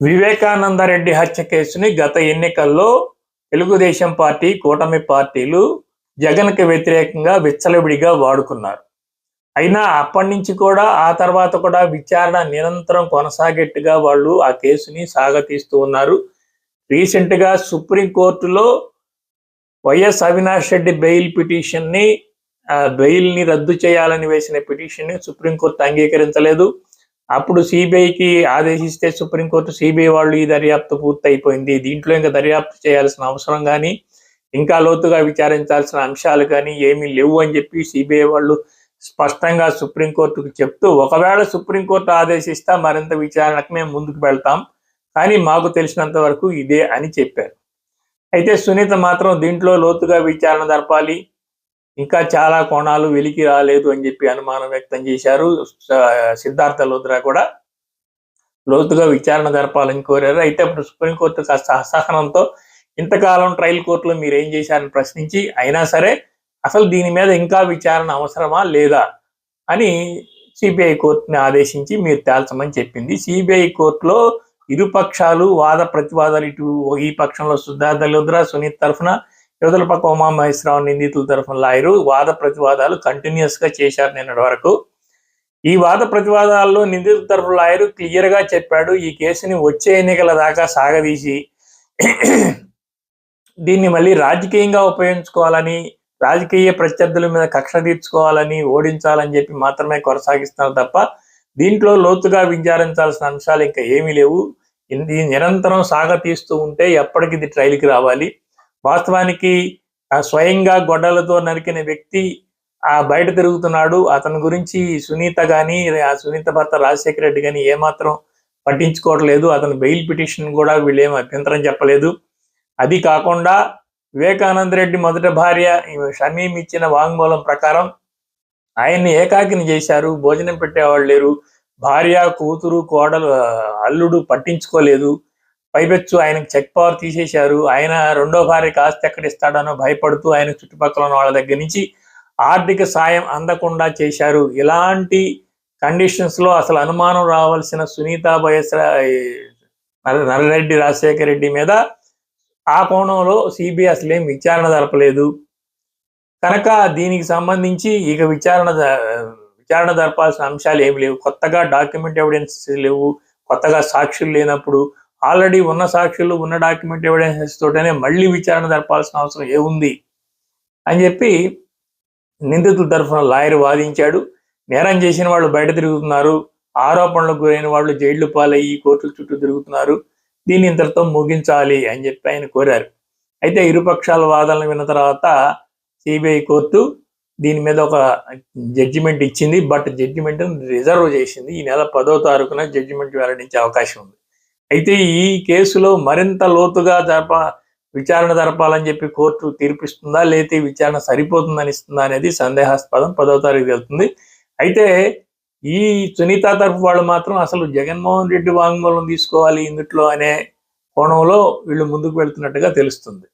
వివేకానందరెడ్డి హత్య కేసుని గత ఎన్నికల్లో తెలుగుదేశం పార్టీ కూటమి పార్టీలు జగన్కి వ్యతిరేకంగా విచ్చలవిడిగా వాడుకున్నారు. అయినా అప్పటి నుంచి కూడా ఆ తర్వాత కూడా విచారణ నిరంతరం కొనసాగేట్టుగా వాళ్ళు ఆ కేసుని సాగతీస్తూ ఉన్నారు. రీసెంట్గా సుప్రీంకోర్టులో వైఎస్ అవినాష్ రెడ్డి బెయిల్ పిటిషన్ని ఆ, బెయిల్ని రద్దు చేయాలని వేసిన పిటిషన్ని సుప్రీంకోర్టు అంగీకరించలేదు. అప్పుడు సిబిఐకి ఆదేశిస్తే సుప్రీంకోర్టు సిబిఐ వాళ్ళు ఈ దర్యాప్తు పూర్తయిపోయింది. దీంట్లో ఇంకా దర్యాప్తు చేయాల్సిన అవసరం కానీ ఇంకా లోతుగా విచారించాల్సిన అంశాలు కానీ ఏమీ లేవు అని చెప్పి సిబిఐ వాళ్ళు స్పష్టంగా సుప్రీంకోర్టుకు చెప్తూ ఒకవేళ సుప్రీంకోర్టు ఆదేశిస్తా మరింత విచారణకు మేము ముందుకు వెళ్తాం. కానీ మాకు తెలిసినంత వరకు ఇదే అని చెప్పారు. అయితే సునీత మాత్రం దీంట్లో లోతుగా విచారణ జరపాలి. ఇంకా చాలా కోణాలు వెలికి రాలేదు అని చెప్పి అనుమానం వ్యక్తం చేశారు సిద్ధార్థ లోత్రా కూడా. లోతుగా విచారణ జరపాలని కోరారు. అయితే అప్పుడు సుప్రీంకోర్టు కాస్త అసహనంతో ఇంతకాలం ట్రయల్ కోర్టులో మీరు ఏం చేశారని ప్రశ్నించి అయినా సరే అసలు దీని మీద ఇంకా విచారణ అవసరమా లేదా అని సిబిఐ కోర్టుని ఆదేశించి మీరు తేల్చమని చెప్పింది. సిబిఐ కోర్టులో ఇరు పక్షాలు వాద ప్రతివాదాలు ఇటు ఈ పక్షంలో సిద్ధార్థ లుద్రా సునీత్ తరఫున యువతల పక్క ఉమామహేశ్వరరావు నిందితుల తరఫున లాయరు వాద ప్రతివాదాలు కంటిన్యూస్గా చేశారు నిన్నటి వరకు. ఈ వాద ప్రతివాదాల్లో నిందితుల తరఫు లాయరు క్లియర్గా చెప్పాడు ఈ కేసుని వచ్చే ఎన్నికల దాకా సాగదీసి దీన్ని మళ్ళీ రాజకీయంగా ఉపయోగించుకోవాలని రాజకీయ ప్రత్యర్థుల మీద కక్ష తీర్చుకోవాలని ఓడించాలని చెప్పి మాత్రమే కొనసాగిస్తున్నారు తప్ప దీంట్లో లోతుగా విచారించాల్సిన అంశాలు ఇంకా ఏమీ లేవు. ఇది నిరంతరం సాగతీస్తూ ఉంటే ఎప్పటికి ఇది ట్రైల్కి రావాలి. వాస్తవానికి ఆ స్వయంగా గొడ్డలతో నరికిన వ్యక్తి ఆ బయట తిరుగుతున్నాడు. అతని గురించి సునీత కానీ ఆ సునీత భర్త రాజశేఖర రెడ్డి కానీ ఏమాత్రం పట్టించుకోవట్లేదు. అతని బెయిల్ పిటిషన్ కూడా వీళ్ళు ఏమి అభ్యంతరం చెప్పలేదు. అది కాకుండా వివేకానంద రెడ్డి మొదటి భార్య షమీం ఇచ్చిన వాంగ్మూలం ప్రకారం ఆయన్ని ఏకాకిని చేశారు. భోజనం పెట్టేవాళ్ళు లేరు. భార్య కూతురు కోడలు అల్లుడు పట్టించుకోలేదు. పైపెచ్చు ఆయనకు చెక్ పవర్ తీసేశారు. ఆయన రెండో భార్యకి ఆస్తి ఎక్కడ ఇస్తాడనో భయపడుతూ ఆయన చుట్టుపక్కల ఉన్న వాళ్ళ దగ్గర నుంచి ఆర్థిక సాయం అందకుండా చేశారు. ఇలాంటి కండిషన్స్లో అసలు అనుమానం రావాల్సిన సునీత వైఎస్ నర్రెడ్డి రాజశేఖర రెడ్డి మీద ఆ కోణంలో సిబిఐ అసలు ఏం విచారణ జరపలేదు. కనుక దీనికి సంబంధించి ఇక విచారణ విచారణ జరపాల్సిన అంశాలు ఏమి లేవు. కొత్తగా డాక్యుమెంట్ ఎవిడెన్స్ లేవు. కొత్తగా సాక్షులు లేనప్పుడు ఆల్రెడీ ఉన్న సాక్షులు ఉన్న డాక్యుమెంట్ ఎవిడెన్సెస్ తోటనే మళ్ళీ విచారణ జరపాల్సిన అవసరం ఏముంది? అని చెప్పి నిందితుల తరఫున లాయర్ వాదించాడు. నేరం చేసిన వాళ్ళు బయట తిరుగుతున్నారు. ఆరోపణలకు గురైన వాళ్ళు జైళ్ళు పాలయ్యి కోర్టుల చుట్టూ తిరుగుతున్నారు. దీన్ని ఇంతటితో ముగించాలి అని చెప్పి ఆయన కోరారు. అయితే ఇరుపక్షాల వాదనలు విన్న తర్వాత సిబిఐ కోర్టు దీని మీద ఒక జడ్జిమెంట్ ఇచ్చింది. బట్ జడ్జిమెంట్ రిజర్వ్ చేసింది. ఈ నెల పదో తారీఖున జడ్జిమెంట్ వెల్లడించే అవకాశం ఉంది. అయితే ఈ కేసులో మరింత లోతుగా జరప విచారణ జరపాలని చెప్పి కోర్టు తీర్పిస్తుందా లేతే విచారణ సరిపోతుందని ఇస్తుందా అనేది సందేహాస్పదం పదో తారీఖు వెళ్తుంది. అయితే ఈ సునీత తరఫు వాళ్ళు మాత్రం అసలు జగన్మోహన్ రెడ్డి వాంగ్మూలం తీసుకోవాలి ఇందుట్లో అనే కోణంలో వీళ్ళు ముందుకు వెళ్తున్నట్టుగా తెలుస్తుంది.